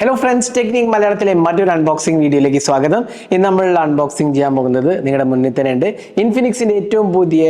Hello friends technique മലയാളത്തിലെ മറ്റൊരു unboxing വീഡിയോയിലേക്ക് സ്വാഗതം. ഇന്ന് നമ്മൾ അൺബോക്സിംഗ് ചെയ്യാൻ പോകുന്നത് നിങ്ങളുടെ മുന്നിൽ തന്നെ ഉണ്ട്. ഇൻഫിനിക്സിന്റെ ഏറ്റവും പുതിയ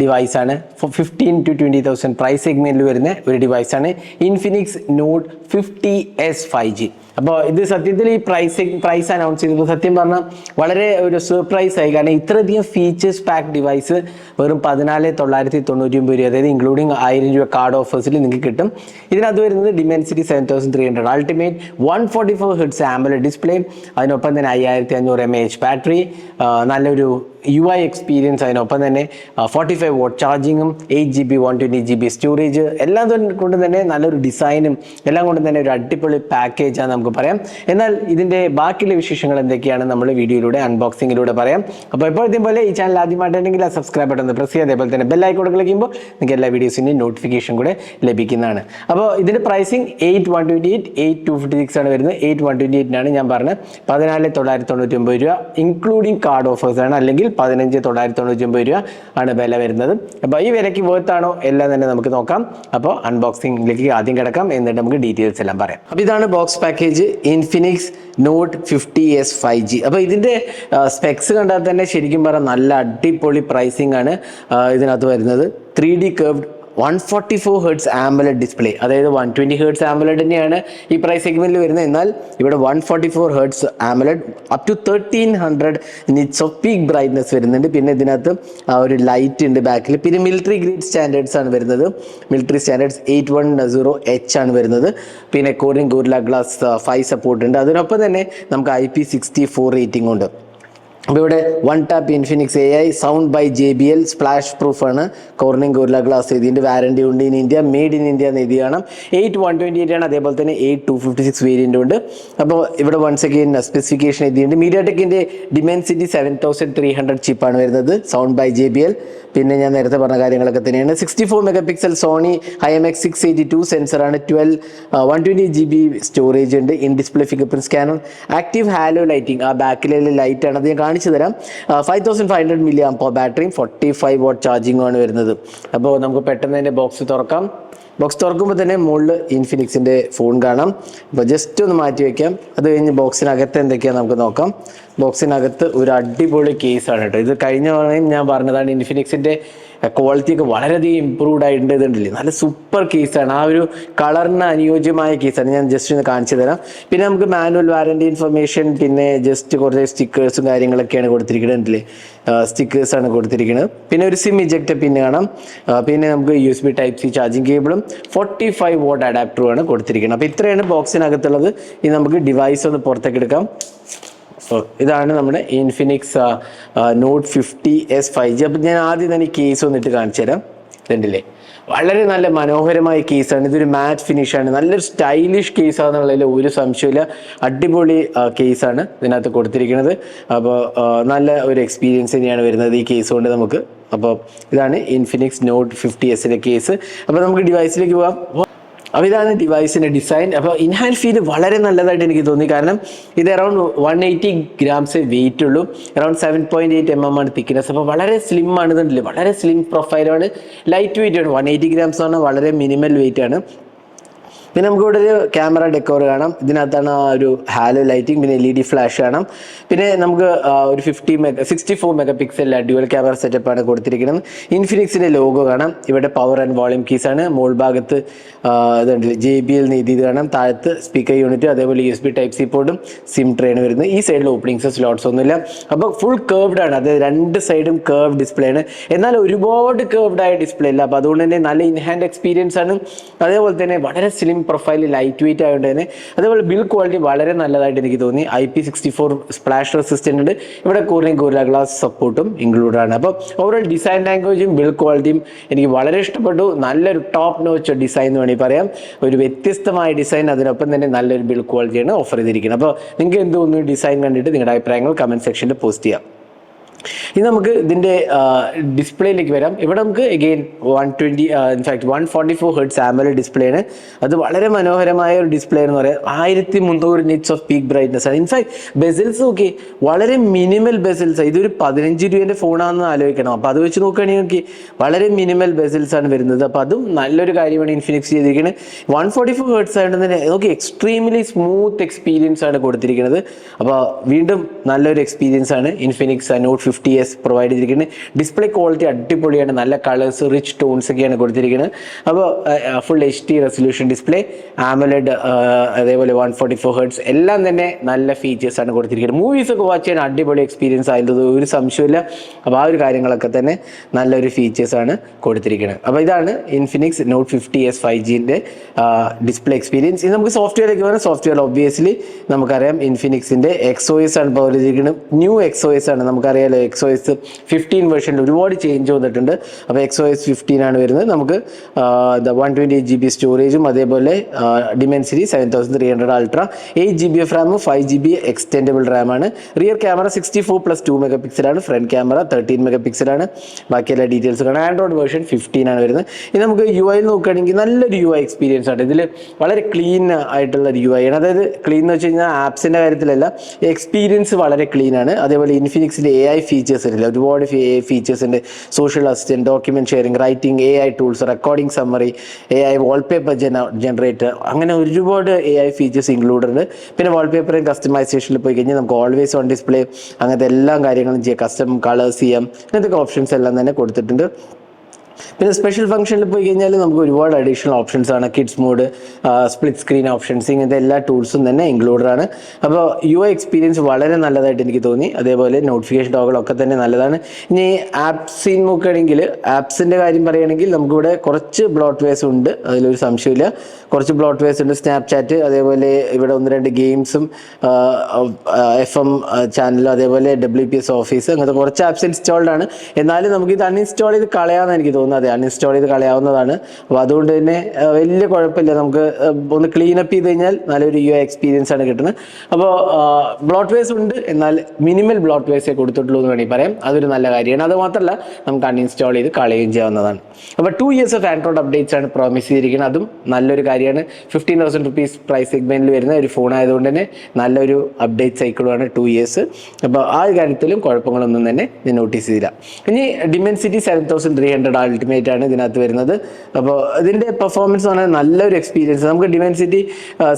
ഡിവൈസ് ആണ്. Fifteen to twenty thousand price സെഗ്മെന്റിൽ വരുന്ന ഒരു ഡിവൈസ് ആണ്. Infinix Note fifty S five G അപ്പോൾ ഇത് സത്യത്തിൽ ഈ പ്രൈസ് പ്രൈസ് അനൗൺസ് ചെയ്തപ്പോൾ സത്യം പറഞ്ഞാൽ വളരെ ഒരു സർപ്രൈസ് ആയി. കാരണം ഇത്രയധികം ഫീച്ചേഴ്സ് പാക്ക് ഡിവൈസ് വെറും പതിനാല് തൊള്ളായിരത്തി തൊണ്ണൂറ്റി ഒമ്പത് രൂപ അതായത് ഇൻക്ലൂഡിങ് ആയിരം രൂപ കാർഡ് ഓഫേഴ്സിൽ നിങ്ങൾക്ക് കിട്ടും. ഇതിനകത്ത് വരുന്നത് Dimensity seven thousand three hundred ultimate one forty four hertz ആംബുലർ display അതിനൊപ്പം തന്നെ അയ്യായിരത്തി അഞ്ഞൂറ് എം എ എച്ച് ബാറ്ററി നല്ലൊരു യു ഐ എക്സ്പീരിയൻസ് അതിനൊപ്പം തന്നെ forty five watt ചാർജിങ്ങും eight G B one twenty G B storage എല്ലാം കൊണ്ട് തന്നെ നല്ലൊരു ഡിസൈനും എല്ലാം കൊണ്ട് തന്നെ ഒരു അടിപൊളി പാക്കേജാണ് നമുക്ക് പറയാം. എന്നാൽ ഇതിന്റെ ബാക്കിയുള്ള വിശേഷങ്ങൾ എന്തൊക്കെയാണ് നമ്മൾ വീഡിയോയിലൂടെ അൺബോക്സിങ്ങിലൂടെ പറയാം. അപ്പോൾ എപ്പോഴത്തെയും പോലെ ഈ ചാനൽ ആദ്യമായിട്ടുണ്ടെങ്കിൽ ആ സബ്സ്ക്രൈബ് ബട്ടൺ ഒന്ന് പ്രസ് ചെയ്യുക. അതേപോലെ തന്നെ ബെല്ലൈക്കോട് ക്ലിക്ക് ചെയ്യുമ്പോൾ നിങ്ങൾക്ക് എല്ലാ വീഡിയോസിന്റെയും നോട്ടിഫിക്കേഷൻ കൂടെ ലഭിക്കുന്നതാണ്. അപ്പോൾ ഇതിന്റെ pricing eight one twenty eight eight two fifty six ആണ് വരുന്നത്. എയ്റ്റ് വൺ ട്വന്റി എയ്റ്റിനാണ് ഞാൻ പറഞ്ഞത്. പതിനാല് തൊള്ളായിരത്തി തൊണ്ണൂറ്റി ഒമ്പത് രൂപ ഇൻക്ലൂഡിങ് കാർഡ് ഓഫേഴ്സ് ആണ്. അല്ലെങ്കിൽ പതിനഞ്ച് തൊള്ളായിരത്തി തൊണ്ണൂറ്റി ഒമ്പത് രൂപ ആണ് വില വരുന്നത്. അപ്പോൾ ഈ വിലയ്ക്ക് വേർത്താണോ എല്ലാം തന്നെ നമുക്ക് നോക്കാം. അപ്പോൾ അൺബോക്സിംഗിലേക്ക് ആദ്യം കിടക്കാം. എന്നിട്ട് നമുക്ക് ഡീറ്റെയിൽസ് എല്ലാം പറയാം. അപ്പോൾ ഇതാണ് box package Infinix note fifty S five G അപ്പോൾ ഇതിന്റെ സ്പെക്സ് കണ്ടാൽ തന്നെ ശരിക്കും പറഞ്ഞാൽ നല്ല അടിപൊളി പ്രൈസിംഗ് ആണ് ഇതിനകത്ത് വരുന്നത്. Three D curved one forty four hertz AMOLED display അതായത് വൺ ട്വന്റി ഹേർട്സ് ആംബലഡ് തന്നെയാണ് ഈ പ്രൈസ് സെഗ്മെന്റിൽ വരുന്നത്. എന്നാൽ ഇവിടെ one forty four hertz AMOLED up to thirteen hundred nits of peak brightness വരുന്നുണ്ട്. പിന്നെ ഇതിനകത്ത് ആ ഒരു ലൈറ്റ് ഉണ്ട് ബാക്കിൽ പിന്നെ മിലിറ്ററി ഗ്രേഡ് സ്റ്റാൻഡേർഡ്സ് ആണ് വരുന്നത്. Military standards eight one zero H ആണ് വരുന്നത്. പിന്നെ Corning Gorilla Glass five support ഉണ്ട്. അതിനൊപ്പം തന്നെ നമുക്ക് I P sixty four rating ഉണ്ട്. അപ്പോൾ ഇവിടെ one tap Infinix A I sound by J B L splash proof ആണ്. കോർണിംഗ് ഗോറില ഗ്ലാസ് ഇതിന്റെ വാറണ്ടി ഉണ്ട് in India made in India എന്ന് എഴുതി കാണാം. എയ്റ്റ് വൺ ട്വന്റി എയ്റ്റ് ആണ്. അതേപോലെ തന്നെ eight two fifty six variant ഉണ്ട്. അപ്പോൾ ഇവിടെ വൺസ് അഗെയിൻ സ്പെസിഫിക്കേഷൻ എഴുതിയിട്ടുണ്ട്. Media ടെക്കിന്റെ Dimensity seven thousand three hundred ചിപ്പാണ് വരുന്നത്. Sound by J B L പിന്നെ ഞാൻ നേരത്തെ പറഞ്ഞ കാര്യങ്ങളൊക്കെ തന്നെയാണ്. Sixty four megapixel Sony I M X six eighty two സെൻസറാണ് twelve one twenty G B storage ഉണ്ട്. In display fingerprint scanner active halo lighting ആ ബാക്കിലെ ലൈറ്റ് ആണ്. അത് ഞാൻ കാണിച്ചു തരാം. Five thousand five hundred milli amp ബാറ്ററിയും forty five watt ചാർജിങ്ങും ആണ് വരുന്നത്. അപ്പോൾ നമുക്ക് പെട്ടെന്ന് തന്നെ ബോക്സ് തുറക്കാം. ബോക്സ് തുറക്കുമ്പോൾ തന്നെ മുകളിൽ ഇൻഫിനിക്സിന്റെ ഫോൺ കാണാം. അപ്പോൾ ജസ്റ്റ് ഒന്ന് മാറ്റി വയ്ക്കാം അത് കഴിഞ്ഞ് ബോക്സിനകത്ത് എന്തൊക്കെയാണ് നമുക്ക് നോക്കാം. ബോക്സിനകത്ത് ഒരു അടിപൊളി കേസാണ് കേട്ടോ. ഇത് കഴിഞ്ഞ തവണയും ഞാൻ പറഞ്ഞതാണ് ഇൻഫിനിക്സിന്റെ ക്വാളിറ്റി ഒക്കെ വളരെയധികം ഇമ്പ്രൂവ്ഡ് ആയിട്ടുണ്ട് നല്ല സൂപ്പർ കേസാണ് ആ ഒരു കളറിന് അനുയോജ്യമായ കേസാണ് ഞാൻ ജസ്റ്റ് ഒന്ന് കാണിച്ചു തരാം. പിന്നെ നമുക്ക് മാനുവൽ വാറണ്ടി ഇൻഫർമേഷൻ പിന്നെ ജസ്റ്റ് കുറച്ച് സ്റ്റിക്കേഴ്സും കാര്യങ്ങളൊക്കെയാണ് കൊടുത്തിരിക്കുന്നത് സ്റ്റിക്കേഴ്സ് ആണ് കൊടുത്തിരിക്കുന്നത്. പിന്നെ ഒരു സിം ഇജക്റ്റ് പിന്നെ കാണാം. പിന്നെ നമുക്ക് U S B type C charging കേബിളും forty five watt അഡാപ്റ്ററുമാണ് കൊടുത്തിരിക്കുന്നത്. അപ്പോൾ ഇത്രയാണ് ബോക്സിനകത്തുള്ളത് ഇനി നമുക്ക് ഡിവൈസ് ഒന്ന് പുറത്തേക്ക് എടുക്കാം. ഇതാണ് നമ്മുടെ Infinix note fifty S five G അപ്പം ഞാൻ ആദ്യം തന്നെ കേസ് വന്നിട്ട് കാണിച്ചു തരാം. ഇതുണ്ടല്ലേ വളരെ നല്ല മനോഹരമായ കേസാണ് ഇതൊരു മാറ്റ് ഫിനിഷാണ് നല്ലൊരു സ്റ്റൈലിഷ് കേസാണെന്നുള്ളതിൽ ഒരു സംശയമില്ല അടിപൊളി കേസാണ് ഇതിനകത്ത് കൊടുത്തിരിക്കുന്നത്. അപ്പോൾ നല്ല ഒരു എക്സ്പീരിയൻസ് തന്നെയാണ് വരുന്നത് ഈ കേസ് കൊണ്ട് നമുക്ക്. അപ്പോൾ ഇതാണ് ഇൻഫിനിക്സ് നോട്ട് ഫിഫ്റ്റി എസിന്റെ കേസ് അപ്പോൾ നമുക്ക് ഡിവൈസിലേക്ക് പോകാം. അപ്പോൾ ഇതാണ് ഡിവൈസിന്റെ ഡിസൈൻ അപ്പോൾ ഇൻഹാൻഡ് ഫീൽ വളരെ നല്ലതായിട്ട് എനിക്ക് തോന്നി. കാരണം ഇത് around one eighty grams weight ഉള്ളൂ. Around seven point eight M M ആണ് തിക്നെസ് അപ്പോൾ വളരെ സ്ലിം ആണ് ഇതുണ്ടല്ലേ? വളരെ സ്ലിം പ്രൊഫൈലാണ് ലൈറ്റ് വെയിറ്റ് ആണ്. വൺ എയ്റ്റി ഗ്രാംസ് ആണ് വളരെ മിനിമൽ വെയിറ്റ് ആണ്. പിന്നെ നമുക്ക് ഇവിടെ ഒരു ക്യാമറ ഡെക്കോർ കാണാം. ഇതിനകത്താണ് ഒരു ഹാലോ ലൈറ്റിംഗ് പിന്നെ എൽ ഇ ഡി ഫ്ലാഷ് കാണാം. പിന്നെ നമുക്ക് ഒരു fifty mega sixty four megapixel dual camera setup ആണ് കൊടുത്തിരിക്കുന്നത്. ഇൻഫിനിക്സിന്റെ ലോഗോ കാണാം. ഇവിടെ പവർ ആൻഡ് വോളിയം കീസ് ആണ്. മോൾ ഭാഗത്ത് ഇതുണ്ട്. ജെ ബി എൽ എഴുതി കാണാം. താഴത്ത് സ്പീക്കർ യൂണിറ്റ് അതേപോലെ U S B type C പോർട്ടും SIM tray വരുന്നത്. ഈ സൈഡിൽ ഓപ്പണിങ്സ് സ്ലോട്ട്സ് ഒന്നുമില്ല. അപ്പോൾ ഫുൾ കേർവ്ഡ് ആണ്. അതായത് രണ്ട് സൈഡും കേർവ് ഡിസ്പ്ലേ ആണ്. എന്നാൽ ഒരുപാട് കേർവ്ഡ് ആയ ഡിസ്പ്ലേ അല്ല. അപ്പോൾ അതുകൊണ്ട് തന്നെ നല്ല ഇൻഹാൻഡ് എക്സ്പീരിയൻസ് ആണ്. അതേപോലെ തന്നെ വളരെ സ്ലിം പ്രൊഫൈൽ ലൈറ്റ് വെയിറ്റ് ആയതുകൊണ്ട് തന്നെ അതേപോലെ ബിൽ ക്വാളിറ്റി വളരെ നല്ലതായിട്ട് എനിക്ക് തോന്നി. I P sixty four splash resistant ഉണ്ട്. ഇവിടെ കൂറിനെ ഗോരില ഗ്ലാസ് സപ്പോർട്ടും ഇൻക്ലൂഡ് ആണ്. അപ്പോൾ ഓവറോൾ ഡിസൈൻ ലാംഗ്വേജും ബിൽ ക്വാളിറ്റിയും എനിക്ക് വളരെ ഇഷ്ടപ്പെട്ടു. നല്ലൊരു ടോപ്പ് നോച്ച് ഡിസൈൻ എന്ന് വേണമെങ്കിൽ പറയാം. ഒരു വ്യത്യസ്തമായ ഡിസൈൻ അതിനൊപ്പം തന്നെ നല്ലൊരു ബിൽ ക്വാളിറ്റിയാണ് ഓഫർ ചെയ്തിരിക്കുന്നത്. അപ്പോൾ നിങ്ങൾക്ക് എന്ത് തോന്നുന്നു ഡിസൈൻ കണ്ടിട്ട് നിങ്ങളുടെ അഭിപ്രായങ്ങൾ കമന്റ് സെക്ഷനിൽ പോസ്റ്റ് ചെയ്യാം. ഇനി നമുക്ക് ഇതിന്റെ ഡിസ്പ്ലേയിലേക്ക് വരാം. ഇവിടെ നമുക്ക് again one twenty in fact one forty four hertz AMOLED display ആണ്. അത് വളരെ മനോഹരമായ ഒരു ഡിസ്പ്ലേ എന്ന് പറയാം. ആയിരത്തി മുന്നൂറ് നിറ്റ്സ് ഓഫ് പീക്ക് ബ്രൈറ്റ്നസ് ആണ് ഇൻഫാക്ട് ബെസിൽസ് നോക്കി വളരെ മിനിമൽ ബെസിൽസ് ഇതൊരു പതിനഞ്ച് രൂപേന്റെ ഫോണാണെന്ന് ആലോചിക്കണം. അപ്പോൾ അത് വെച്ച് നോക്കുകയാണെങ്കിൽ നോക്കി വളരെ മിനിമൽ ബെസിൽസ് ആണ് വരുന്നത്. അപ്പോൾ അതും നല്ലൊരു കാര്യമാണ് ഇൻഫിനിക്സ് ചെയ്തിരിക്കുന്നത് വൺ ഫോർട്ടി ഫോർ ഹെഡ്സ് ആയതുകൊണ്ട് തന്നെ നോക്കി എക്സ്ട്രീംലി സ്മൂത്ത് എക്സ്പീരിയൻസ് ആണ് കൊടുത്തിരിക്കുന്നത് അപ്പോൾ വീണ്ടും നല്ലൊരു എക്സ്പീരിയൻസ് ആണ് Infinix note fifty S provide ചെയ്തിരിക്കുന്നത് ഡിസ്പ്ലേ ക്വാളിറ്റി അടിപൊളിയാണ്. നല്ല കളേഴ്സ് റിച്ച് ടോൺസ് ഒക്കെയാണ് കൊടുത്തിരിക്കുന്നത് അപ്പോൾ full H D resolution display AMOLED അതേപോലെ വൺ ഫോർട്ടി ഫോർ ഹേർട്സ് എല്ലാം തന്നെ നല്ല ഫീച്ചേഴ്സ് ആണ് കൊടുത്തിരിക്കുന്നത് മൂവീസ് ഒക്കെ വാച്ച് ചെയ്യാൻ അടിപൊളി എക്സ്പീരിയൻസ് ആയിരുന്നത് ഒരു സംശയമില്ല അപ്പോൾ ആ ഒരു കാര്യങ്ങളൊക്കെ തന്നെ നല്ലൊരു ഫീച്ചേഴ്സ് ആണ് കൊടുത്തിരിക്കുന്നത് അപ്പോൾ ഇതാണ് Infinix note fifty S five ജിന്റെ display experience ഇത് നമുക്ക് സോഫ്റ്റ്വെയറിലേക്ക് വരാം. സോഫ്റ്റ്വെയർ ഒബ്വിയസ്ലി നമുക്കറിയാം ഇൻഫിനിക്സിന്റെ എക്സോയിസ് ആണ് പവർ ചെയ്തിരിക്കുന്നത് ന്യൂ എക്സോയിസ് ആണ് നമുക്കറിയാലോ എക്സ് എസ് ഫിഫ്റ്റീൻ വേർഷനിൽ ഒരുപാട് ചേഞ്ച് വന്നിട്ടുണ്ട്. അപ്പോൾ എക്സ് എസ് ഫിഫ്റ്റീൻ ആണ് വരുന്നത്. നമുക്ക് one twenty eight G B സ്റ്റോറേജും അതേപോലെ Dimensity seven thousand three hundred ultra eight G B F റാമും five G B extendable റാമാണ് rear camera sixty four plus two mega പിക്സലാണ് ഫ്രണ്ട് ക്യാമറ തേർട്ടീൻ മെഗാ പിക്സലാണ് ബാക്കി എല്ലാ ഡീറ്റെയിൽസ് കാണാം. Android version fifteen ആണ് വരുന്നത്. ഇത് നമുക്ക് യു ഐ നോക്കുകയാണെങ്കിൽ നല്ലൊരു യു ഐ എക്സ്പീരിയൻസ് ആണ്. ഇതിൽ വളരെ ക്ലീൻ ആയിട്ടുള്ള ഒരു യു ഐ ആണ്. അതായത് ക്ലീൻ എന്ന് വെച്ച് കഴിഞ്ഞാൽ ആപ്സിന്റെ കാര്യത്തിലല്ല എക്സ്പീരിയൻസ് വളരെ ക്ലീൻ ആണ്. അതേപോലെ ഇൻഫിനിക്സിന്റെ എ ഐ ഫീച്ചേഴ്സ് ഇല്ല. ഒരുപാട് ഫീച്ചേഴ്സ് ഉണ്ട് social assistant document sharing writing A I tools recording summary A I wallpaper generator അങ്ങനെ ഒരുപാട് എ ഐ ഫീച്ചേഴ്സ് ഇൻക്ലൂഡ് ഉണ്ട് പിന്നെ വാൾപേപ്പറും കസ്റ്റമൈസേഷനിൽ പോയി കഴിഞ്ഞാൽ നമുക്ക് ഓൾവേസ് ഓൺ ഡിസ്പ്ലേ അങ്ങനത്തെ എല്ലാ കാര്യങ്ങളും ചെയ്യാം. കസ്റ്റം കളേഴ്സ് ചെയ്യാം ഇങ്ങനത്തെ ഓപ്ഷൻസ് എല്ലാം തന്നെ കൊടുത്തിട്ടുണ്ട്. പിന്നെ സ്പെഷ്യൽ ഫംഗ്ഷനിൽ പോയി കഴിഞ്ഞാൽ നമുക്ക് ഒരുപാട് അഡീഷണൽ ഓപ്ഷൻസ് ആണ്. Kids mode split screen options ഇങ്ങനത്തെ എല്ലാ ടൂൾസും തന്നെ ഇൻക്ലൂഡഡ് ആണ്. അപ്പോൾ യു എക്സ്പീരിയൻസ് വളരെ നല്ലതായിട്ട് എനിക്ക് തോന്നി. അതേപോലെ നോട്ടിഫിക്കേഷൻ ടോകളൊക്കെ തന്നെ നല്ലതാണ്. ഇനി ആപ്സിൽ നോക്കുകയാണെങ്കിൽ ആപ്സിന്റെ കാര്യം പറയുകയാണെങ്കിൽ നമുക്കിവിടെ കുറച്ച് ബ്ലോട്ട് വേസ് ഉണ്ട്. അതിലൊരു സംശയമില്ല കുറച്ച് ബ്ലോട്ട് വേസ് ഉണ്ട്. സ്നാപ്ചാറ്റ് അതേപോലെ ഇവിടെ ഒന്ന് രണ്ട് ഗെയിംസും എഫ് എം ചാനലും അതേപോലെ ഡബ്ല്യു പി എസ് ഓഫീസ് അങ്ങനത്തെ കുറച്ച് ആപ്സ് ഇൻസ്റ്റാൾഡ് ആണ്. എന്നാലും നമുക്ക് ഇത് അൺഇൻസ്റ്റാൾ ചെയ്ത് കളയാമെന്ന് എനിക്ക് തോന്നുന്നത് അതെ അൺഇൻസ്റ്റാൾ ചെയ്ത് കളയാവുന്നതാണ്. അപ്പോൾ അതുകൊണ്ട് തന്നെ വലിയ കുഴപ്പമില്ല. നമുക്ക് ഒന്ന് ക്ലീൻ അപ്പ് ചെയ്ത് കഴിഞ്ഞാൽ നല്ലൊരു യു എക്സ്പീരിയൻസ് ആണ് കിട്ടുന്നത്. അപ്പോൾ ബ്ലോട്ട് വേസ് ഉണ്ട്. എന്നാൽ മിനിമൽ ബ്ലോട്ട് വേസേ കൊടുത്തിട്ടുള്ളൂ എന്ന് വേണമെങ്കിൽ പറയാം. അതൊരു നല്ല കാര്യമാണ്. അത് മാത്രമല്ല നമുക്ക് അൺഇൻസ്റ്റാൾ ചെയ്ത് കളയുകയും ചെയ്യാവുന്നതാണ്. അപ്പോൾ two years of Android updates ആണ് പ്രോമിസ് ചെയ്തിരിക്കുന്നത്. അതും നല്ലൊരു കാര്യമാണ്. ഫിഫ്റ്റീൻ തൗസൻഡ് റുപ്പീസ് പ്രൈസ് സെഗ്മെന്റിൽ വരുന്ന ഒരു ഫോൺ ആയതുകൊണ്ട് തന്നെ നല്ലൊരു അപ്ഡേറ്റ് സൈക്കിളുമാണ് ടു ഇയേഴ്സ് അപ്പോൾ ആ കാര്യത്തിലും കുഴപ്പങ്ങളൊന്നും തന്നെ ഞാൻ നോട്ടീസ് ചെയ്തില്ല. ഇനി Dimensity seven thousand three hundred ultimate ആണ് ഇതിനകത്ത് വരുന്നത്. അപ്പോൾ ഇതിന്റെ പെർഫോമൻസ് എന്ന് പറഞ്ഞാൽ നല്ലൊരു എക്സ്പീരിയൻസ് നമുക്ക് Dimensity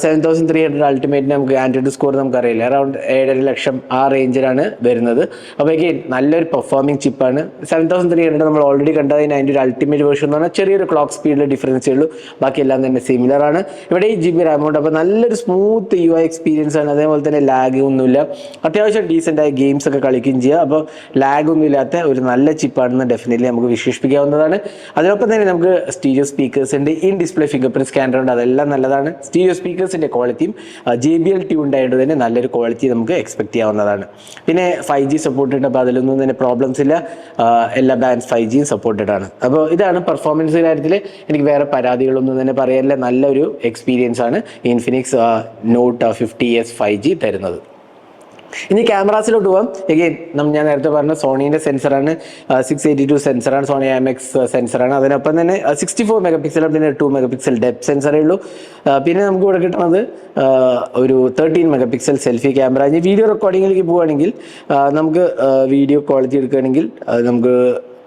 seven thousand three hundred അൾട്ടിമേറ്റിന് നമുക്ക് ആൻഡ്രോയിഡ് സ്കോർ നമുക്കറിയില്ല. അറൗണ്ട് ഏഴര ലക്ഷം ആ റേഞ്ചിലാണ് വരുന്നത്. അപ്പോൾ എഗെയിൻ നല്ലൊരു പെർഫോമിംഗ് ചിപ്പാണ് സെവൻ തൗസൻഡ് ത്രീ ഹൺഡ്രഡ് നമ്മൾ ഓൾറെഡി കണ്ടതിന് അതിന്റെ ഒരു അൾട്ടിമേറ്റ് വേർഷൻ എന്ന് പറഞ്ഞാൽ ചെറിയൊരു ക്ലോക്ക് സ്പീഡിൽ ഡിഫറൻസേ ഉള്ളൂ. ബാക്കി എല്ലാം തന്നെ സിമിലർ ആണ്. ഇവിടെ ഈ ജി ബി റാമൗണ്ട് അപ്പോൾ നല്ലൊരു സ്മൂത്ത് യു ഐ എക്സ്പീരിയൻസ് ആണ്. അതേപോലെ തന്നെ ലാഗ് ഒന്നുമില്ല. അത്യാവശ്യം ഡീസന്റ് ആയ ഗെയിംസ് ഒക്കെ കളിക്കുകയും ചെയ്യുക അപ്പോൾ ലാഗ് ഒന്നും ഇല്ലാത്ത ഒരു നല്ല ചിപ്പാണെന്ന് ഡെഫിനറ്റ്ലി നമുക്ക് വിശേഷിപ്പിക്കാവുന്നതാണ്. അതിനൊപ്പം തന്നെ നമുക്ക് സ്റ്റീരിയോ സ്പീക്കേഴ്സ് ഉണ്ട് in display fingerprint scanner ഉണ്ട്. അതെല്ലാം നല്ലതാണ്. സ്റ്റീരിയോ സ്പീക്കേഴ്സിന്റെ ക്വാളിറ്റിയും ജെ ബി എൽ ട്യൂൺഡ് ആയതുകൊണ്ട് തന്നെ നല്ലൊരു ക്വാളിറ്റി നമുക്ക് എക്സ്പെക്ട് ചെയ്യാവുന്നതാണ്. പിന്നെ ഫൈവ് ജി സപ്പോർട്ട് ഉണ്ട് അപ്പോൾ അതിലൊന്നും തന്നെ പ്രോബ്ലംസ് ഇല്ല. എല്ലാ ബാൻഡ്സ് ഫൈവ് ജിയും സപ്പോർട്ടഡ് ആണ്. അപ്പോൾ ഇതാണ് പെർഫോമൻസ് കാര്യത്തിൽ എനിക്ക് വേറെ പരാതികളൊന്നും തന്നെ പറയാനില്ല. നല്ലൊരു എക്സ്പീരിയൻസ് ആണ് Infinix note fifty S five G തരുന്നത്. ഇനി ക്യാമറാസിലോട്ട് പോകാം എഗെയിൻ ഞാൻ നേരത്തെ പറഞ്ഞ സോണീന്റെ സെൻസറാണ്. സിക്സ് എയ്റ്റി ടു സെൻസറാണ്. സോണി എം എക്സ് സെൻസറാണ്. അതിനൊപ്പം തന്നെ സിക്സ്റ്റി ഫോർ മെഗാ പിക്സൽ പിന്നെ ടു മെഗാ പിക്സൽ ഡെപ്ത് സെൻസറേ ഉള്ളൂ. പിന്നെ നമുക്ക് ഇവിടെ കിട്ടുന്നത് ഒരു thirteen megapixel selfie camera ഇനി വീഡിയോ റെക്കോർഡിങ്ങിലേക്ക് പോവുകയാണെങ്കിൽ നമുക്ക് വീഡിയോ ക്വാളിറ്റി എടുക്കുകയാണെങ്കിൽ നമുക്ക്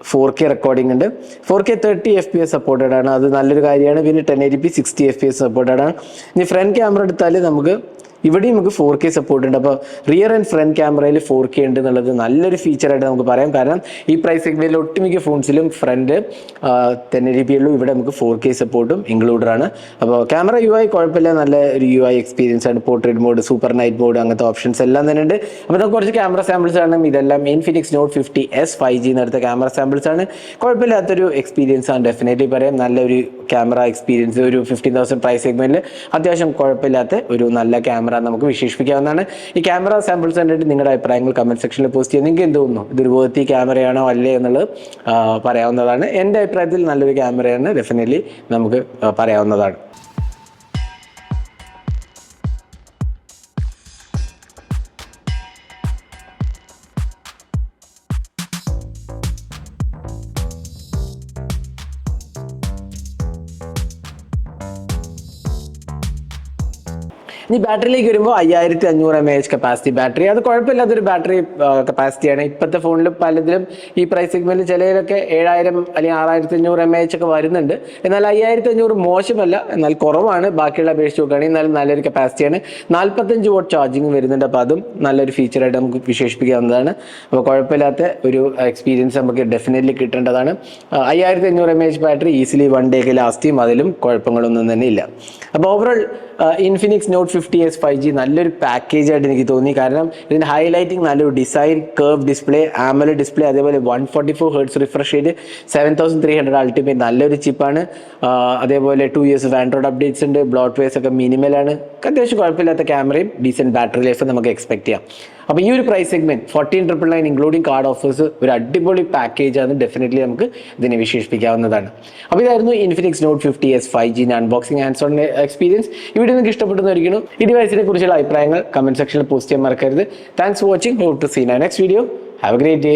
ഫോർ കെ റെക്കോർഡിംഗ് ഉണ്ട്. Four K thirty F P S supported ആണ്. അത് നല്ലൊരു കാര്യമാണ്. പിന്നെ ten eighty P sixty F P S supported ആണ്. ഇനി ഫ്രണ്ട് ക്യാമറ എടുത്താൽ നമുക്ക് ഇവിടെയും നമുക്ക് ഫോർ കെ സപ്പോർട്ട് ഉണ്ട്. അപ്പോൾ റിയർ ആൻഡ് ഫ്രണ്ട് ക്യാമറയിൽ ഫോർ കെ ഉണ്ട് എന്നുള്ളത് നല്ലൊരു ഫീച്ചറായിട്ട് നമുക്ക് പറയാം. കാരണം ഈ പ്രൈസ് സെഗ്മെന്റിൽ ഒട്ടുമിക്ക ഫോൺസിലും ഫ്രണ്ട് തന്നെ രീതിയിലും ഇവിടെ നമുക്ക് ഫോർ കെ സപ്പോർട്ടും ഇൻക്ലൂഡഡ് ആണ്. അപ്പോൾ ക്യാമറ യു ഐ കുഴപ്പമില്ല. നല്ല ഒരു യു ഐ എക്സ്പീരിയൻസ് ആണ്. Portrait mode super night mode അങ്ങനത്തെ ഓപ്ഷൻസ് എല്ലാം തന്നെ ഉണ്ട്. അപ്പോൾ നമുക്ക് കുറച്ച് ക്യാമറ സാമ്പിൾസ് ആണ് ഇതെല്ലാം Infinix note fifty S five G എടുത്ത ക്യാമറ സാമ്പിൾസ് ആണ്. കുഴപ്പമില്ലാത്തൊരു എക്സ്പീരിയൻസ് ആണ്. ഡെഫിനറ്റ്ലി പറയാം. നല്ലൊരു ക്യാമറ എക്സ്പീരിയൻസ് ഒരു ഫിഫ്റ്റീൻ തൗസൻഡ് പ്രൈസ് സെഗ്മെന്റിൽ അത്യാവശ്യം കുഴപ്പമില്ലാത്ത ഒരു നല്ല ക്യാമറ നമുക്ക് വിശേഷിപ്പിക്കാവുന്നതാണ്. ഈ ക്യാമറ സാമ്പിൾസ് കണ്ടിട്ട് നിങ്ങളുടെ അഭിപ്രായങ്ങൾ കമന്റ് സെക്ഷനിൽ പോസ്റ്റ് ചെയ്യാൻ നിങ്ങൾക്ക് എന്ത് തോന്നുന്നു? ഇതൊരു വേർത്തി ക്യാമറയാണോ അല്ലേ എന്നുള്ളത് പറയാവുന്നതാണ്. എന്റെ അഭിപ്രായത്തിൽ നല്ലൊരു ക്യാമറയാണ് ഡെഫിനറ്റ്ലി നമുക്ക് പറയാവുന്നതാണ്. ഇനി ബാറ്ററിയിലേക്ക് വരുമ്പോൾ അയ്യായിരത്തി അഞ്ഞൂറ് എം എച്ച് കപ്പാസിറ്റി ബാറ്ററി അത് കുഴപ്പമില്ലാത്തൊരു ബാറ്ററി കപ്പാസിറ്റിയാണ് ഇപ്പോഴത്തെ ഫോണിൽ പലതിലും ഈ പ്രൈസ് സെഗ്മെന്റിൽ ചിലതിലൊക്കെ ഏഴായിരം അല്ലെങ്കിൽ ആറായിരത്തി അഞ്ഞൂറ് എം എച്ച് ഒക്കെ വരുന്നുണ്ട്. എന്നാൽ അയ്യായിരത്തി അഞ്ഞൂറ് മോശമല്ല എന്നാൽ കുറവാണ്. ബാക്കിയുള്ള അപേക്ഷിച്ച് നോക്കുകയാണെങ്കിൽ എന്നാലും നല്ലൊരു കപ്പാസിറ്റിയാണ് നാൽപ്പത്തഞ്ച് വോട്ട് ചാർജിങ് വരുന്നുണ്ട്. അപ്പോൾ അതും നല്ലൊരു ഫീച്ചറായിട്ട് നമുക്ക് വിശേഷിപ്പിക്കാവുന്നതാണ്. അപ്പോൾ കുഴപ്പമില്ലാത്ത ഒരു എക്സ്പീരിയൻസ് നമുക്ക് ഡെഫിനറ്റ്ലി കിട്ടേണ്ടതാണ്. അയ്യായിരത്തി അഞ്ഞൂറ് M H battery easily one ഡേക്ക് last ചെയ്യും. അതിലും കുഴപ്പങ്ങളൊന്നും തന്നെ ഇല്ല. അപ്പോൾ overall Infinix note fifty S five G നല്ലൊരു പാക്കേജ് ആയിട്ട് എനിക്ക് തോന്നി. കാരണം ഇതിന്റെ ഹൈലൈറ്റിംഗ് നല്ലൊരു design curve display AMOLED display അതേപോലെ one forty four hertz refresh ചെയ്ത് seven thousand three hundred ultimate നല്ലൊരു ചിപ്പാണ് അതേപോലെ two years of Android updates ഉണ്ട്. ബ്ലോട്ട് വേസ് ഒക്കെ മിനിമലാണ് അത്യാവശ്യം കുഴപ്പമില്ലാത്ത ക്യാമറയും ഡീസന്റ് ബാറ്ററി ലൈഫ് നമുക്ക് എക്സ്പെക്ട് ചെയ്യാം. അപ്പോൾ ഈ ഒരു price segment fourteen triple nine including card offers ഒരു അടിപൊളി പാക്കേജ് ആണ് ഡെഫിനറ്റ്ലി നമുക്ക് ഇതിനെ വിശേഷിപ്പിക്കാവുന്നതാണ്. അപ്പോൾ ഇതായിരുന്നു Infinix note fifty S five G unboxing hands on experience ഈ വീഡിയോ നിങ്ങൾക്ക് ഇഷ്ടപ്പെട്ടെന്നായിരിക്കുന്നു ഈ ഡിവൈസിനെ കുറിച്ചുള്ള അഭിപ്രായങ്ങൾ കമന്റ് സെക്ഷനിൽ പോസ്റ്റ് ചെയ്യാൻ മറക്കരുത്. Thanks for watching hope to seen next video have a great day